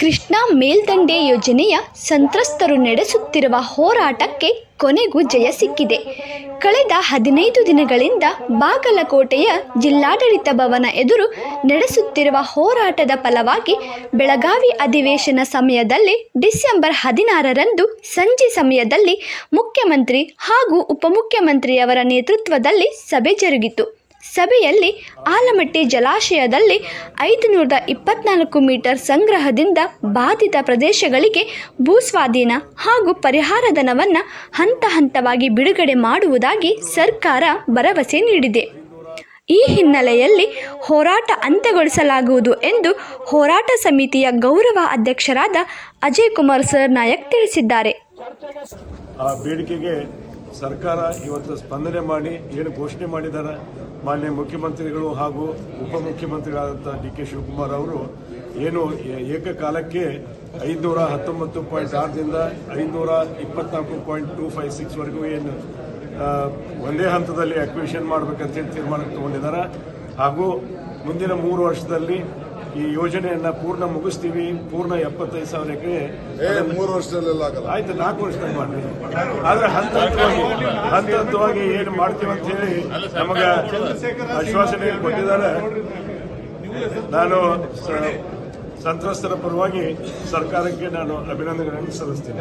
ಕೃಷ್ಣಾ ಮೇಲ್ದಂಡೆ ಯೋಜನೆಯ ಸಂತ್ರಸ್ತರು ನಡೆಸುತ್ತಿರುವ ಹೋರಾಟಕ್ಕೆ ಕೊನೆಗೂ ಜಯ ಸಿಕ್ಕಿದೆ. ಕಳೆದ ಹದಿನೈದು ದಿನಗಳಿಂದ ಬಾಗಲಕೋಟೆಯ ಜಿಲ್ಲಾಡಳಿತ ಭವನ ಎದುರು ನಡೆಸುತ್ತಿರುವ ಹೋರಾಟದ ಫಲವಾಗಿ ಬೆಳಗಾವಿ ಅಧಿವೇಶನ ಸಮಯದಲ್ಲಿ ಡಿಸೆಂಬರ್ ಹದಿನಾರರಂದು ಸಂಜೆ ಸಮಯದಲ್ಲಿ ಮುಖ್ಯಮಂತ್ರಿ ಹಾಗೂ ಉಪಮುಖ್ಯಮಂತ್ರಿಯವರ ನೇತೃತ್ವದಲ್ಲಿ ಸಭೆ ಜರುಗಿತು. ಸಭೆಯಲ್ಲಿ ಆಲಮಟ್ಟಿ ಜಲಾಶಯದಲ್ಲಿ ಐದುನೂರ ಇಪ್ಪತ್ನಾಲ್ಕು ಮೀಟರ್ ಸಂಗ್ರಹದಿಂದ ಬಾಧಿತ ಪ್ರದೇಶಗಳಿಗೆ ಭೂಸ್ವಾಧೀನ ಹಾಗೂ ಪರಿಹಾರ ಧನವನ್ನು ಹಂತ ಹಂತವಾಗಿ ಬಿಡುಗಡೆ ಮಾಡುವುದಾಗಿ ಸರ್ಕಾರ ಭರವಸೆ ನೀಡಿದೆ. ಈ ಹಿನ್ನೆಲೆಯಲ್ಲಿ ಹೋರಾಟ ಅಂತ್ಯಗೊಳಿಸಲಾಗುವುದು ಎಂದು ಹೋರಾಟ ಸಮಿತಿಯ ಗೌರವ ಅಧ್ಯಕ್ಷರಾದ ಅಜಯ್ ಕುಮಾರ್ ಸರ್ ನಾಯಕ್ ತಿಳಿಸಿದ್ದಾರೆ. ಸರ್ಕಾರ ಇವತ್ತು ಸ್ಪಂದನೆ ಮಾಡಿ, ಏನು ಘೋಷಣೆ ಮಾಡಿದ್ದಾರೆ, ಮಾನ್ಯ ಮುಖ್ಯಮಂತ್ರಿಗಳು ಹಾಗೂ ಉಪಮುಖ್ಯಮಂತ್ರಿಗಳಾದಂಥ ಡಿ ಕೆ ಶಿವಕುಮಾರ್ ಅವರು, ಏನು ಏಕಕಾಲಕ್ಕೆ ಐದುನೂರ ಹತ್ತೊಂಬತ್ತು ಪಾಯಿಂಟ್ ಆರರಿಂದ ಐದುನೂರ ಇಪ್ಪತ್ನಾಲ್ಕು ಪಾಯಿಂಟ್ ಟೂ ಫೈವ್ ಸಿಕ್ಸ್ವರೆಗೂ ಏನು ಒಂದೇ ಹಂತದಲ್ಲಿ ಅಕ್ವಿಷನ್ ಮಾಡಬೇಕಂತೇಳಿ ತೀರ್ಮಾನ ತಗೊಂಡಿದ್ದಾರೆ. ಹಾಗೂ ಮುಂದಿನ ಮೂರು ವರ್ಷದಲ್ಲಿ ಈ ಯೋಜನೆಯನ್ನ ಪೂರ್ಣ ಮುಗಿಸ್ತೀವಿ ಪೂರ್ಣ ಎಪ್ಪತ್ತೈದು ಸಾವಿರ ಎಕರೆ ಏ ಮೂರು ವರ್ಷದಲ್ಲೆಲ್ಲ ಆಗಲ್ಲ. ಆಯ್ತು ನಾಲ್ಕು ವರ್ಷದಲ್ಲಿ ಮಾಡಿ ಆದ್ರೆ ಹಂತ ಹಂತವಾಗಿ ಹಂತ ಹಂತವಾಗಿ ಏನು ಮಾಡ್ತೀವಿ ಅಂತ ಹೇಳಿ ನಮಗ ಆಶ್ವಾಸನೆ ಕೊಟ್ಟಿದ್ದಾರೆ. ನಾನು ಸಂತ್ರಸ್ತರ ಪರವಾಗಿ ಸರ್ಕಾರಕ್ಕೆ ನಾನು ಅಭಿನಂದನೆಗಳನ್ನು ಸಲ್ಲಿಸ್ತೀನಿ.